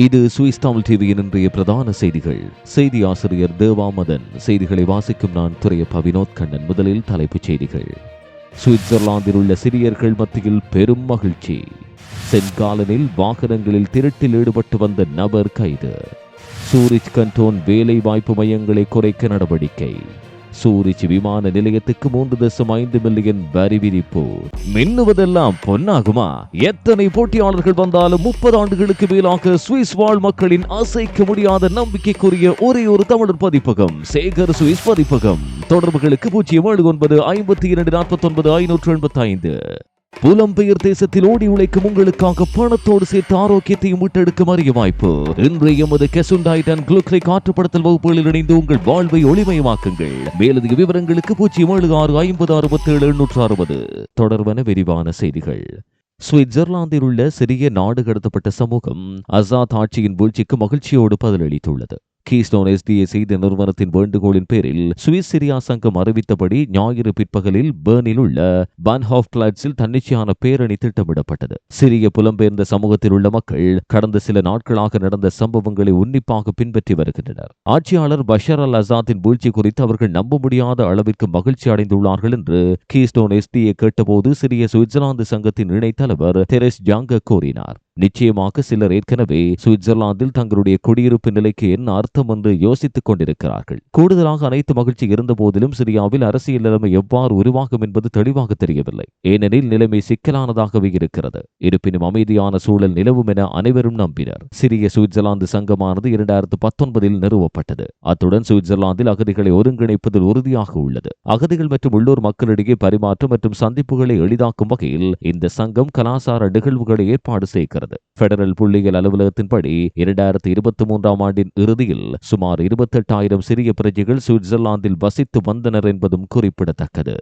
இது சுவிஸ் தமிழ் டிவியின் இன்றைய பிரதான செய்திகள். செய்தி ஆசிரியர் தேவாமதன். செய்திகளை வாசிக்கும் நான் துறையப்ப வினோத் கண்ணன். முதலில் தலைப்புச் செய்திகள். சுவிட்சர்லாந்தில் உள்ள சிறியர்கள் மத்தியில் பெரும் மகிழ்ச்சி. சென்காலனில் வாகனங்களில் திருட்டில் ஈடுபட்டு வந்த நபர் கைது. சூரிச் கண்டோன் வேலை வாய்ப்பு மையங்களை குறைக்க நடவடிக்கை. சூரிச் விமான நிலையத்துக்கு மூன்று தசம் ஐந்து மில்லியன் வரி விதிப்பு. மின்னுவதெல்லாம் பொன்னாகுமா? எத்தனை போட்டியாளர்கள் வந்தாலும் முப்பது ஆண்டுகளுக்கு மேலாக சுவிஸ் வாழ் மக்களின் அசைக்க முடியாத நம்பிக்கைக்குரிய ஒரே ஒரு தமிழர் பதிப்பகம் சேகர் சுவிஸ் பதிப்பகம். தொடர்புகளுக்கு பூஜ்ஜியம் ஏழு ஒன்பது ஐம்பத்தி இரண்டு நாற்பத்தி ஒன்பது ஐநூற்று எண்பத்தி ஐந்து புலம்பெயர் தேசத்தில் ஓடி உழைக்கும் உங்களுக்காக பணத்தோடு சேர்த்து ஆரோக்கியத்தையும் மீட்டெடுக்கும் அரிய வாய்ப்பு. இன்றைய எமது கெசுண்டாய்ட் அண்ட் குளுக்ரை காற்றுப்படுத்தல் வகுப்புகளில் இணைந்து உங்கள் வாழ்வை ஒளிமயமாக்குங்கள். மேலதிக விவரங்களுக்கு பூஜ்ஜியம் ஏழு ஆறு ஐம்பது அறுபத்தி ஏழு எண்ணூற்று அறுபது. தொடர்பான விரிவான செய்திகள். சுவிட்சர்லாந்தில் உள்ள சிறிய நாடு கடத்தப்பட்ட சமூகம் அசாத் ஆட்சியின் வீழ்ச்சிக்கு மகிழ்ச்சியோடு பதிலளித்துள்ளது. கீஸ்டோன் எஸ்டிஏ செய்தி நிறுவனத்தின் வேண்டுகோளின் பேரில் சுவிஸ் சிரியா சங்கம் அறிவித்தபடி ஞாயிறு பிற்பகலில் பேர்னில் உள்ள பன்ஹாஃப் கிளாட்ஸில் தன்னிச்சையான பேரணி திட்டமிடப்பட்டது. சிறிய புலம்பெயர்ந்த சமூகத்தில் உள்ள மக்கள் கடந்த சில நாட்களாக நடந்த சம்பவங்களை உன்னிப்பாக பின்பற்றி வருகின்றனர். ஆட்சியாளர் பஷர் அல் அசாத்தின் வீழ்ச்சி குறித்து அவர்கள் நம்ப முடியாத அளவிற்கு மகிழ்ச்சி அடைந்துள்ளார்கள் என்று கீஸ்டோன் எஸ்டிஏ கேட்டபோது சிறிய சுவிட்சர்லாந்து சங்கத்தின் இணைத் தலைவர் ஜாங்க கூறினார். நிச்சயமாக சிலர் ஏற்கனவே சுவிட்சர்லாந்தில் தங்களுடைய குடியிருப்பு நிலைக்கு என்ன அர்த்தம் என்று யோசித்துக் கொண்டிருக்கிறார்கள். கூடுதலாக அனைத்து மகிழ்ச்சி இருந்த போதிலும் சிரியாவில் அரசியல் நிலைமை எவ்வாறு உருவாகும் என்பது தெளிவாக தெரியவில்லை. ஏனெனில் நிலைமை சிக்கலானதாகவே இருக்கிறது. இருப்பினும் அமைதியான சூழல் நிலவும் என அனைவரும் நம்பினர். சிறிய சுவிட்சர்லாந்து சங்கமானது இரண்டாயிரத்து பத்தொன்பதில் நிறுவப்பட்டது. அத்துடன் சுவிட்சர்லாந்தில் அகதிகளை ஒருங்கிணைப்பதில் உறுதியாக உள்ளது. அகதிகள் மற்றும் உள்ளூர் மக்களிடையே பரிமாற்றம் மற்றும் சந்திப்புகளை எளிதாக்கும் வகையில் இந்த சங்கம் கலாசார நிகழ்வுகளை ஏற்பாடு செய்கிறது. வருகிறது பெடரல் புள்ளியியல் அலுவலகத்தின்படி இரண்டாயிரத்தி இருபத்தி மூன்றாம் ஆண்டின் இறுதியில் சுமார் இருபத்தெட்டாயிரம் சிறிய பிரஜைகள் சுவிட்சர்லாந்தில் வசித்து வந்தனர் என்பதும் குறிப்பிடத்தக்கது.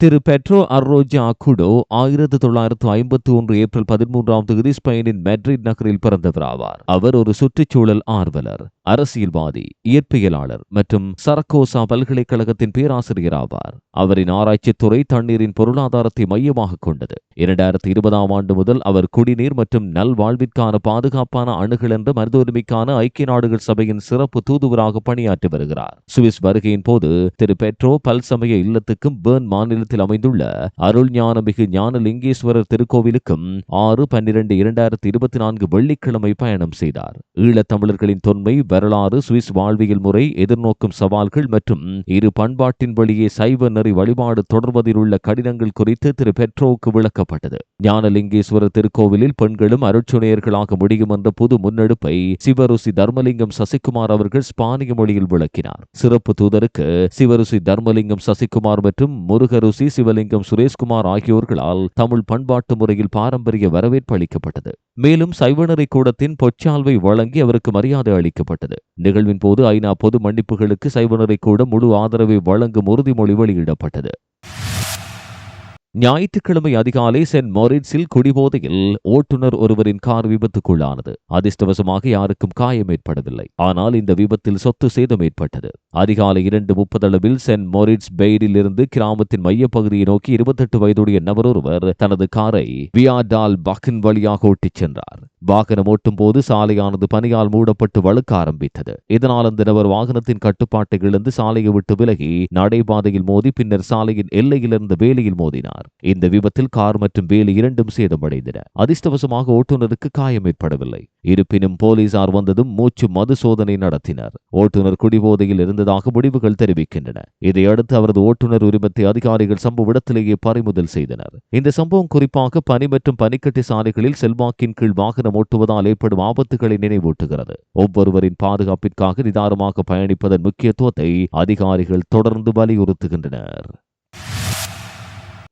திரு பெட்ரோ அர்ரோஜா அக்குடோ ஆயிரத்தி தொள்ளாயிரத்து ஐம்பத்தி ஒன்று ஏப்ரல் பதிமூன்றாம் தேதி ஸ்பெயினின் மெட்ரிட் நகரில் பிறந்தவர் ஆவார் அவர் ஒரு சுற்றுச்சூழல் ஆர்வலர் அரசியல்வாதி இயற்பியலாளர் மற்றும் சரக்கோசா பல்கலைக்கழகத்தின் பேராசிரியர் ஆவார் அவரின் ஆராய்ச்சித் துறை தண்ணீரின் பொருளாதாரத்தை மையமாக கொண்டது. இரண்டாயிரத்தி இருபதாம் ஆண்டு முதல் அவர் குடிநீர் மற்றும் நல்வாழ்விற்கான பாதுகாப்பான அணுகள் என்ற மருத்துவமைக்கான ஐக்கிய நாடுகள் சபையின் சிறப்பு தூதுவராக பணியாற்றி வருகிறார். சுவிஸ் வருகையின் போது திரு பெட்ரோ பல்சமய இல்லத்துக்கும் பேர்ன் மாவட்டத்தில் அமைந்துள்ள அருள் ஞானமிகு ஞானலிங்கேஸ்வரர் திருக்கோவிலுக்கும் ஆறு பன்னிரண்டு இரண்டாயிரத்தி இருபத்தி நான்கு வெள்ளிக்கிழமை பயணம் செய்தார். ஈழத்தமிழர்களின் தொன்மை வரலாறு சுவிஸ் வாழ்வியல் முறை எதிர்நோக்கும் சவால்கள் மற்றும் இரு பண்பாட்டின் வழியே சைவ நெறி வழிபாடு தொடர்வதில் உள்ள கடினங்கள் குறித்து திரு பெட்ரோவுக்கு விளக்கப்பட்டது. ஞானலிங்கேஸ்வரர் திருக்கோவிலில் பெண்களும் அருட்சுணையர்களாக முடியும் என்ற புது முன்னெடுப்பை சிவருசி தர்மலிங்கம் சசிகுமார் அவர்கள் ஸ்பானிய மொழியில் விளக்கினார். சிறப்பு தூதருக்கு சிவருசி தர்மலிங்கம் சசிகுமார் மற்றும் முருகரு சி. சிவலிங்கம் சுரேஷ்குமார் ஆகியோர்களால் தமிழ் பண்பாட்டு முறையில் பாரம்பரிய வரவேற்பு அளிக்கப்பட்டது. மேலும் சைவநெறி கூடத்தின் பொச்சால்வை வழங்கி அவருக்கு மரியாதை அளிக்கப்பட்டது. நிகழ்வின் போது ஐநா பொது மன்னிப்புகளுக்கு சைவநெறி கூட முழு ஆதரவை வழங்கும் உறுதிமொழி வெளியிடப்பட்டது. ஞாயிற்றுக்கிழமை அதிகாலை சென்ட் மொரிட்ஸில் குடிபோதையில் ஓட்டுநர் ஒருவரின் கார் விபத்துக்குள்ளானது. அதிர்ஷ்டவசமாக யாருக்கும் காயம் ஏற்படவில்லை. ஆனால் இந்த விபத்தில் சொத்து சேதம் ஏற்பட்டது. அதிகாலை இரண்டு முப்பதளவில் சென்ட் மொரிட்ஸ் பெய்டில் இருந்து கிராமத்தின் மையப்பகுதியை நோக்கி இருபத்தெட்டு வயதுடைய நபர் ஒருவர் தனது காரை வியாடால் பக்கின் வழியாக ஓட்டிச் சென்றார். வாகனம் ஓட்டும் போது சாலையானது பனியால் மூடப்பட்டு வழுக்க ஆரம்பித்தது. இதனால் அந்த நபர் வாகனத்தின் கட்டுப்பாட்டை இழந்து சாலையை விட்டு விலகி நடைபாதையில் மோதி பின்னர் சாலையின் எல்லையிலிருந்து வேலையில் மோதினார். இந்த விபத்தில் கார் மற்றும் வேலி இரண்டும் சேதமடைந்தன. அதிர்ஷ்டவசமாக ஓட்டுநருக்கு காயம் ஏற்படவில்லை. இருப்பினும் போலீசார் வந்ததும் மூச்சு மது சோதனை நடத்தினர். ஓட்டுநர் குடிபோதையில் இருந்ததாக முடிவுகள் தெரிவிக்கின்றன. இதையடுத்து அவரது ஓட்டுநர் உரிமத்தை அதிகாரிகள் சம்பவ இடத்திலேயே பறிமுதல் செய்தனர். இந்த சம்பவம் குறிப்பாக பனி மற்றும் பனிக்கட்டி சாலைகளில் செல்வாக்கின் கீழ் வாகனம் ஓட்டுவதால் ஏற்படும் ஆபத்துகளை நினைவூட்டுகிறது. ஒவ்வொருவரின் பாதுகாப்பிற்காக நிதானமாக பயணிப்பதன் முக்கியத்துவத்தை அதிகாரிகள் தொடர்ந்து வலியுறுத்துகின்றனர்.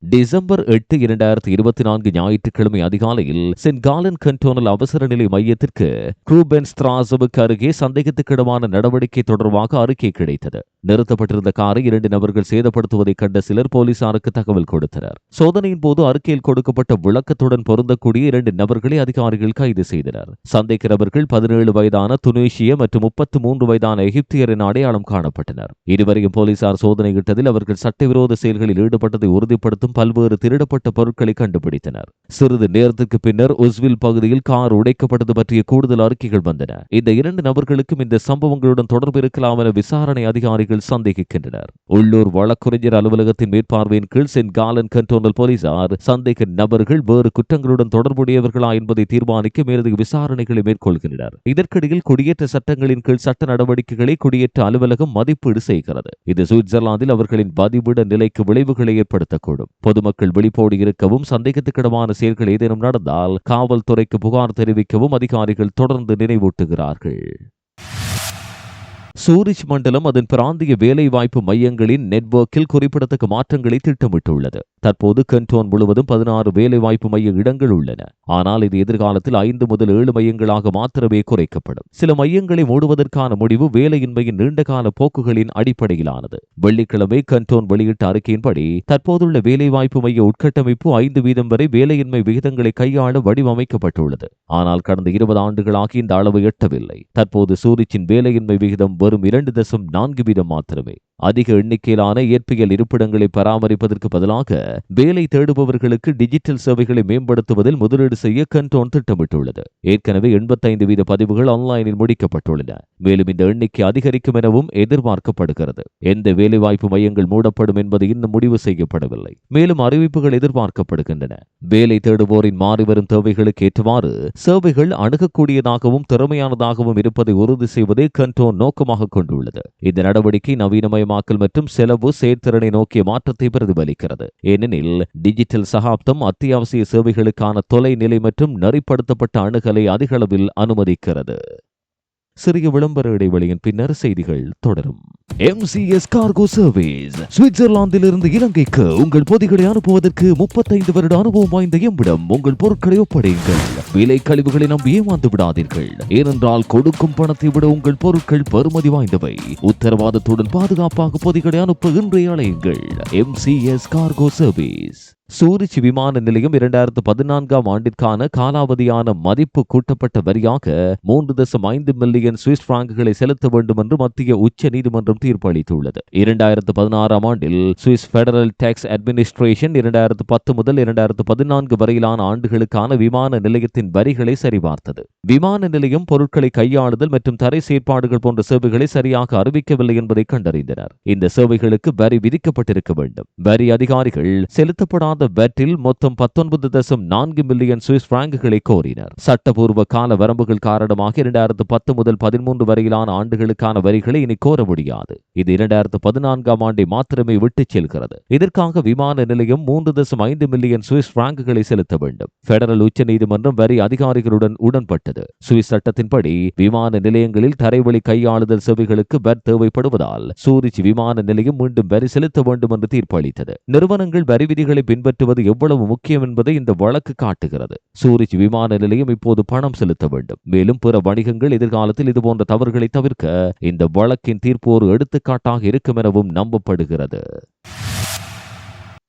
டிசம்பர் எட்டு இரண்டாயிரத்தி இருபத்தி நான்கு ஞாயிற்றுக்கிழமை அதிகாலையில் சென்ட் காலன் கண்டோனல் அவசர நிலை மையத்திற்கு குரூபென் திராசவுக்கு அருகே சந்தேகத்துக்கிடமான நடவடிக்கை தொடர்பாக அறிக்கை கிடைத்தது. நிறுத்தப்பட்டிருந்த காரை இரண்டு நபர்கள் சேதப்படுத்துவதை கண்ட சிலர் போலீசாருக்கு தகவல் கொடுத்தனர். சோதனையின் போது அறிக்கையில் கொடுக்கப்பட்ட விளக்கத்துடன் பொருந்தக்கூடிய இரண்டு நபர்களை அதிகாரிகள் கைது செய்தனர். சந்தேக நபர்கள் பதினேழு வயதான துனேஷிய மற்றும் முப்பத்தி மூன்று வயதான எகிப்தியர் என அடையாளம் காணப்பட்டனர். இதுவரையும் போலீசார் சோதனையிட்டதில் அவர்கள் சட்டவிரோத செயல்களில் ஈடுபட்டதை உறுதிப்படுத்தும் பல்வேறு திருடப்பட்ட பொருட்களை கண்டுபிடித்தனர். சிறிது நேரத்திற்கு பின்னர் உஸ்வில் பகுதியில் கார் உடைக்கப்பட்டது பற்றிய கூடுதல் அறிக்கைகள் வந்தன. இந்த இரண்டு நபர்களுக்கும் இந்த சம்பவங்களுடன் தொடர்பு இருக்கலாம் என விசாரணை அதிகாரிகள் சந்தேகிக்கின்றனர். உள்ளூர் வழக்குரைஞர் அலுவலகத்தின் மேற்பார்வையின் கீழ் சென்ட் காலன் கண்டோனல் போலீசார் சந்தேக நபர்கள் வேறு குற்றங்களுடன் தொடர்புடையவர்களா என்பதை தீர்மானிக்க மேலதிக விசாரணைகளை மேற்கொள்கின்றனர். இதற்கிடையில் குடியேற்ற சட்டங்களின் கீழ் சட்ட நடவடிக்கைகளை குடியேற்ற அலுவலகம் மதிப்பீடு செய்கிறது. இது சுவிட்சர்லாந்தில் அவர்களின் பதிவிட நிலைக்கு விளைவுகளை ஏற்படுத்தக்கூடும். பொதுமக்கள் விழிப்போடு இருக்கவும் சந்தேகத்துக்கிடமான செயல்கள் ஏதேனும் நடந்தால் காவல்துறைக்கு புகார் தெரிவிக்கவும் அதிகாரிகள் தொடர்ந்து நினைவூட்டுகிறார்கள். சூரிச் மண்டலம் அதன் பிராந்திய வேலைவாய்ப்பு மையங்களின் நெட்வொர்க்கில் குறிப்பிடத்தக்க மாற்றங்களை திட்டமிட்டுள்ளது. தற்போது கண்டோன் முழுவதும் பதினாறு வேலைவாய்ப்பு மைய இடங்கள் உள்ளன. ஆனால் இது எதிர்காலத்தில் ஐந்து முதல் ஏழு மையங்களாக மாத்திரமே குறைக்கப்படும். சில மையங்களை மூடுவதற்கான முடிவு வேலையின்மையின் நீண்டகால போக்குகளின் அடிப்படையிலானது. வெள்ளிக்கிழமை கண்டோன் வெளியிட்ட அறிக்கையின்படி தற்போதுள்ள வேலைவாய்ப்பு மைய உட்கட்டமைப்பு ஐந்து வீதம் வரை வேலையின்மை விகிதங்களை கையாள வடிவமைக்கப்பட்டுள்ளது. ஆனால் கடந்த இருபது ஆண்டுகளாக இந்த அளவு எட்டவில்லை. தற்போது சூரிச்சின் வேலையின்மை விகிதம் வெறும் இரண்டு தசம் நான்கு வீதம் மாத்திரமே. அதிக எண்ணிக்கையிலான இயற்பியல் இருப்பிடங்களை பராமரிப்பதற்கு பதிலாக வேலை தேடுபவர்களுக்கு டிஜிட்டல் சேவைகளை மேம்படுத்துவதில் முதலீடு செய்ய கண்டோன் திட்டமிட்டுள்ளது. ஏற்கனவே எண்பத்தைந்து வீத பதிவுகள் ஆன்லைனில் முடிக்கப்பட்டுள்ளன. மேலும் இந்த எண்ணிக்கை அதிகரிக்கும் எனவும் எதிர்பார்க்கப்படுகிறது. எந்த வேலைவாய்ப்பு மையங்கள் மூடப்படும் என்பது இன்னும் முடிவு செய்யப்படவில்லை. மேலும் அறிவிப்புகள் எதிர்பார்க்கப்படுகின்றன. வேலை தேடுவோரின் மாறிவரும் தேவைகளுக்கு ஏற்றவாறு சேவைகள் அணுகக்கூடியதாகவும் திறமையானதாகவும் இருப்பதை உறுதி செய்வதே கண்டோன் நோக்கமாக கொண்டுள்ளது. இந்த நடவடிக்கை நவீனமயமாக்கல் மற்றும் செலவு செயற்திறனை நோக்கிய மாற்றத்தை பிரதிபலிக்கிறது. ஏனெனில் டிஜிட்டல் சகாப்தம் அத்தியாவசிய சேவைகளுக்கான தொலைநிலை மற்றும் நெறிப்படுத்தப்பட்ட அணுகலை அதிகளவில் அனுமதிக்கிறது. சிறிய விளம்பர இடைவெளியின் பின்னர் செய்திகள் தொடரும். MCS கார்கோ சர்வீஸ் சுவிட்சர்லாந்திலிருந்து இலங்கைக்கு உங்கள் பொதிகளை அனுப்புவதற்கு முப்பத்தைந்து வருட அனுபவம் வாய்ந்த எம்மிடம் உங்கள் பொருட்களை ஒப்படையுங்கள். விலை கழிவுகளை நம்பி ஏமாந்து விடாதீர்கள். ஏனென்றால் கொடுக்கும் பணத்தை விட உங்கள் பொருட்கள் பெறுமதி வாய்ந்தவை. உத்தரவாதத்துடன் பாதுகாப்பாக பொதிகளை அனுப்ப இன்றைய அலையுங்கள். MCS கார்கோ சர்வீஸ் சூரிச் விமான நிலையம் இரண்டாயிரத்து பதினான்காம் ஆண்டிற்கான காலாவதியான மதிப்பு கூட்டப்பட்ட வரியாக மூன்று தசம் ஐந்து மில்லியன் சுவிஸ் பிராங்குகளை செலுத்த வேண்டும் என்று மத்திய உச்ச நீதிமன்றம் தீர்ப்பு அளித்துள்ளது. இரண்டாயிரத்து பதினாறாம் ஆண்டில் சுவிஸ் பெடரல் டாக்ஸ் அட்மினிஸ்ட்ரேஷன் இரண்டாயிரத்து பத்து முதல் இரண்டாயிரத்து பதினான்கு வரையிலான ஆண்டுகளுக்கான விமான நிலையத்தின் வரிகளை சரிபார்த்தது. விமான நிலையம் பொருட்களை கையாளுதல் மற்றும் தரை செயற்பாடுகள் போன்ற சேவைகளை சரியாக அறிவிக்கவில்லை என்பதை கண்டறிந்தனர். இந்த சேவைகளுக்கு வரி விதிக்கப்பட்டிருக்க வேண்டும். வரி அதிகாரிகள் செலுத்தப்படாத வட்டில் மொத்தம் பத்தொன்பது தசம் நான்கு மில்லியன் சுவிஸ் பிராங்குகளை கோரினர். சட்டபூர்வ கால வரம்புகள் காரணமாக இரண்டாயிரத்து பத்து முதல் பதிமூன்று வரையிலான ஆண்டுகளுக்கான வரிகளை இனி கோர முடியாது. இது இரண்டாயிரத்து பதினான்காம் ஆண்டை மாத்திரமே விட்டுச் செல்கிறது. இதற்காக விமான நிலையம் மூன்று தசம் ஐந்து மில்லியன் சுவிஸ் பிராங்குகளை செலுத்த வேண்டும். பெடரல் உச்சநீதிமன்றம் வரி அதிகாரிகளுடன் உடன்பட்டது. சுவிஸ் சட்டத்தின்படி விமான நிலையங்களில் தரைவழி கையாளுதல் சேவைகளுக்கு வரி தேவைப்படுவதால் சூரிச் விமான நிலையம் மீண்டும் வரி செலுத்த வேண்டும் என்று தீர்ப்பு அளித்தது நிறுவனங்கள் வரி விதிகளை பின்பற்றுவது எவ்வளவு முக்கியம் என்பதை இந்த வழக்கு காட்டுகிறது. சூரிச் விமான நிலையம் இப்போது பணம் செலுத்த வேண்டும். மேலும் பிற வணிகங்கள் எதிர்காலத்தில் இதுபோன்ற தவறுகளை தவிர்க்க இந்த வழக்கின் தீர்ப்பு ஒரு எடுத்துக்காட்டாக இருக்கும் எனவும் நம்பப்படுகிறது.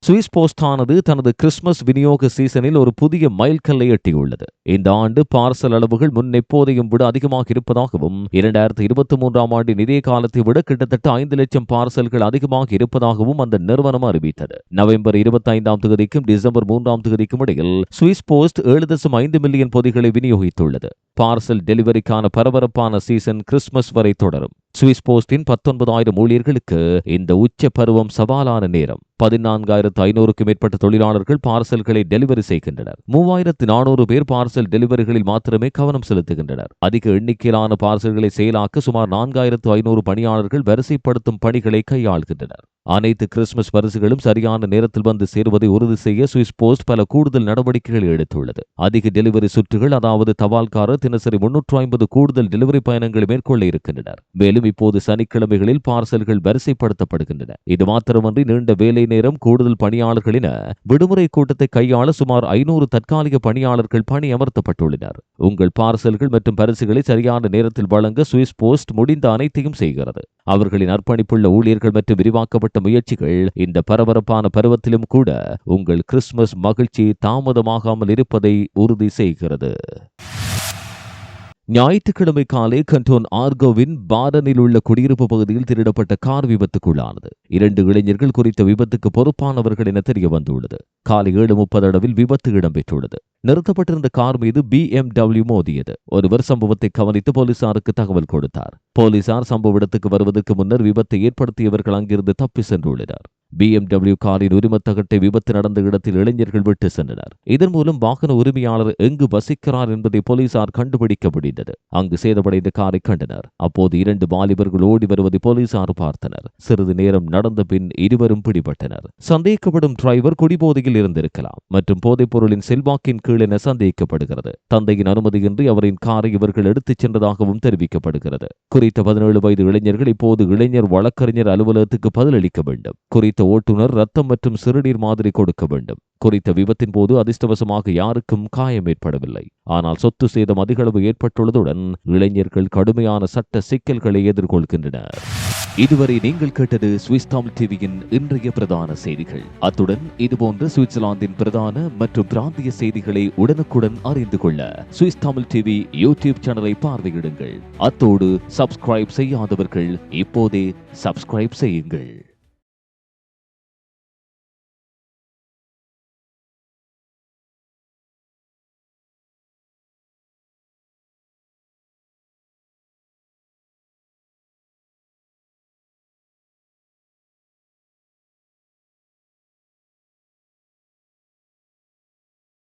சுவிஸ் போஸ்டானது தனது கிறிஸ்துமஸ் விநியோக சீசனில் ஒரு புதிய மைல்கல்லை எட்டியுள்ளது. இந்த ஆண்டு பார்சல் அளவுகள் முன் எப்போதையும் விட அதிகமாக இருப்பதாகவும் இரண்டாயிரத்தி இருபத்தி மூன்றாம் ஆண்டு இதே காலத்தை விட கிட்டத்தட்ட ஐந்து லட்சம் பார்சல்கள் அதிகமாக இருப்பதாகவும் அந்த நிறுவனம் அறிவித்தது. நவம்பர் இருபத்தைந்தாம் தேதிக்கும் டிசம்பர் மூன்றாம் தேதிக்கும் இடையில் சுவிஸ் போஸ்ட் ஏழு தசம் ஐந்து மில்லியன் பொதிகளை விநியோகித்துள்ளது. பார்சல் டெலிவரிக்கான பரபரப்பான சீசன் கிறிஸ்துமஸ் வரை தொடரும். சுவிஸ் போஸ்டின் பத்தொன்பதாயிரம் ஊழியர்களுக்கு இந்த உச்ச பருவம் சவாலான நேரம். பதினான்காயிரத்து ஐநூறுக்கும் மேற்பட்ட தொழிலாளர்கள் பார்சல்களை டெலிவரி செய்கின்றனர். மூவாயிரத்து நானூறு பேர் பார்சல் டெலிவரிகளில் மாத்திரமே கவனம் செலுத்துகின்றனர். அதிக எண்ணிக்கையிலான பார்சல்களை செயலாக்க சுமார் நான்காயிரத்து ஐநூறு பணியாளர்கள் வரிசைப்படுத்தும் பணிகளை கையாள்கின்றனர். அனைத்து கிறிஸ்துமஸ் பரிசுகளும் சரியான நேரத்தில் வந்து சேருவதை உறுதி செய்ய சுவிஸ் போஸ்ட் பல கூடுதல் நடவடிக்கைகளை எடுத்துள்ளது. அதிக டெலிவரி சுற்றுகள் அதாவது தபால்காரர் தினசரி முன்னூற்று ஐம்பது கூடுதல் டெலிவரி பயணங்களை மேற்கொள்ள இருக்கின்றனர். மேலும் இப்போது சனிக்கிழமைகளில் பார்சல்கள் வரிசைப்படுத்தப்படுகின்றன. இது மாத்திரமன்றி நீண்ட வேலை நேரம் கூடுதல் பணியாளர்களின விடுமுறை கூட்டத்தை கையாள சுமார் ஐநூறு தற்காலிக பணியாளர்கள் பணி அமர்த்தப்பட்டுள்ளனர் உங்கள் பார்சல்கள் மற்றும் பரிசுகளை சரியான நேரத்தில் வழங்க சுவிஸ் போஸ்ட் முடிந்த அனைத்தையும் செய்கிறது. அவர்களின் அர்ப்பணிப்புள்ள ஊழியர்கள் மற்றும் விரிவாக்கப்பட்ட முயற்சிகள் இந்த பரபரப்பான பருவத்திலும் கூட உங்கள் கிறிஸ்துமஸ் மகிழ்ச்சி தாமதமாகாமல் இருப்பதை உறுதி செய்கிறது. ஞாயிற்றுக்கிழமை காலை கண்டோன் ஆர்கோவின் பாரனில் உள்ள குடியிருப்பு பகுதியில் திருடப்பட்ட கார் விபத்துக்குள்ளானது. இரண்டு இளைஞர்கள் குறித்த விபத்துக்கு பொறுப்பானவர்கள் என தெரிய வந்துள்ளது காலை ஏழு முப்பது அளவில் விபத்து இடம்பெற்றுள்ளது. நிறுத்தப்பட்டிருந்த கார் மீது பி எம் டபிள்யூ மோதியது. ஒருவர் சம்பவத்தை கவனித்து போலீசாருக்கு தகவல் கொடுத்தார். போலீசார் சம்பவ இடத்துக்கு வருவதற்கு முன்னர் விபத்தை ஏற்படுத்தியவர்கள் அங்கிருந்து தப்பி சென்றுள்ளனர். பிஎம்டபிள்யூ காரின் உரிமத்தகட்டை விபத்து நடந்த இடத்தில் இளைஞர்கள் விட்டு சென்றனர். இதன் மூலம் வாகன உரிமையாளர் எங்கு வசிக்கிறார் என்பதை போலீசார் கண்டுபிடிக்க முடிந்தது அங்கு சேதமடைந்த காரை கண்டனர். அப்போது இரண்டு வாலிபர்கள் ஓடி வருவதை போலீசார் பார்த்தனர். சிறிது நேரம் நடந்த பின் இருவரும் பிடிபட்டனர். சந்தேகப்படும் டிரைவர் குடிபோதையில் இருந்திருக்கலாம். மற்றும் போதைப் பொருளின் செல்வாக்கின் கீழ் என சந்தேகிக்கப்படுகிறது தந்தையின் அனுமதியின்றி அவரின் காரை இவர்கள் எடுத்துச் சென்றதாகவும் தெரிவிக்கப்படுகிறது. குறித்த பதினேழு வயது இளைஞர்கள் இப்போது இளைஞர் வழக்கறிஞர் அலுவலகத்துக்கு பதிலளிக்க வேண்டும். குறித்த ஓட்டுநர் ரத்தம் மற்றும் சிறுநீர் மாதிரி கொடுக்க வேண்டும். குறித்த விபத்தின் போது அதிர்ஷ்டவசமாக யாருக்கும் காயம் ஏற்படவில்லை. ஆனால் சொத்து சேதம் அதிகளவு ஏற்பட்டுள்ளதுடன் இளைஞர்கள் கடுமையான சட்ட சிக்கல்களை எதிர்கொள்கின்றனர். இதுவரை நீங்கள் கேட்டது சுவிஸ் தமிழ் டிவியின் இன்றைய பிரதான செய்திகள். அத்துடன் இதுபோன்ற சுவிட்சர்லாந்தின் பிரதான மற்றும் பிராந்திய செய்திகளை உடனுக்குடன் அறிந்து கொள்ள சுவிஸ் தமிழ் டிவி யூடியூப் சேனலை பார்வையிடுங்கள். அத்தோடு சப்ஸ்கிரைப் செய்யாதவர்கள் இப்போதே சப்ஸ்கிரைப் செய்யுங்கள்.